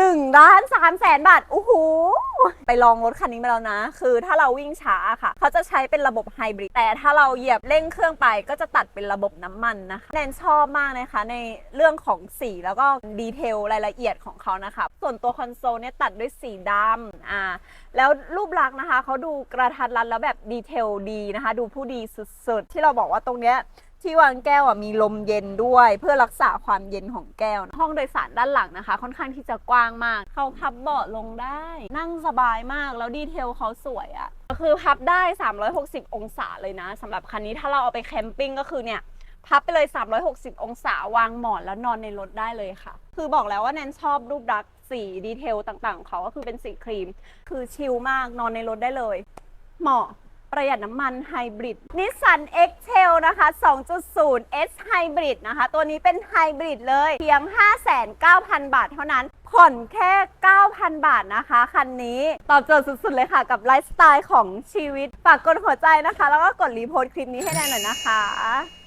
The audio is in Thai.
1ล้าน3แสนบาทโอ้โหไปลองรถคันนี้มาแล้วนะ คือถ้าเราวิ่งช้าค่ะ เขาจะใช้เป็นระบบไฮบริดแต่ถ้าเราเหยียบเร่งเครื่องไปก็จะตัดเป็นระบบน้ำมันนะคะแนนชอบมากนะคะ ในเรื่องของสีแล้วก็ดีเทลรายละเอียดของเขานะคะ ส่วนตัวคอนโซลเนี่ยตัดด้วยสีดำอ่าแล้วรูปลักษณ์นะคะเขาดูกระทัดรัดแล้วแบบดีเทลดีนะคะ ดูผู้ดีสุดๆ ที่เราบอกว่าตรงเนี้ย ที่วางแก้วอะมีลมเย็นด้วย เพื่อรักษาความเย็นของแก้วห้องโดยสารด้านหลังนะคะ ค่อนข้างที่จะกว้างมาก เขาพับเบาะลงได้ นั่งสบายมากแล้วดีเทลเขาสวยอะ่ะคือพับได้ 360 องศาเลยนะสำหรับคันนี้ถ้าเราเอาไปแคมปิ้งก็คือเนี่ยพับไปเลย 360 องศาวางหมอนแล้วนอนในรถได้เลยค่ะ คือบอกแล้วว่าแนนชอบรูปลักษณ์สีดีเทลต่างๆของเขาก็คือเป็นสีครีม คือชิลมากนอนในรถได้เลย เหมาะ ประหยัดน้ำมันไฮบริดนิสสัน X-Trail นะคะ 2.0 S Hybrid นะคะ ตัวนี้เป็นไฮบริดเลยเพียง 59,000 บาทเท่านั้น ผ่อนแค่ 9,000 บาทนะคะ คันนี้ตอบโจทย์สุด ๆ เลยค่ะ กับไลฟ์สไตล์ของชีวิต ฝากกดหัวใจนะคะ แล้วก็กดรีโพสต์คลิปนี้ให้แนนหน่อยนะคะ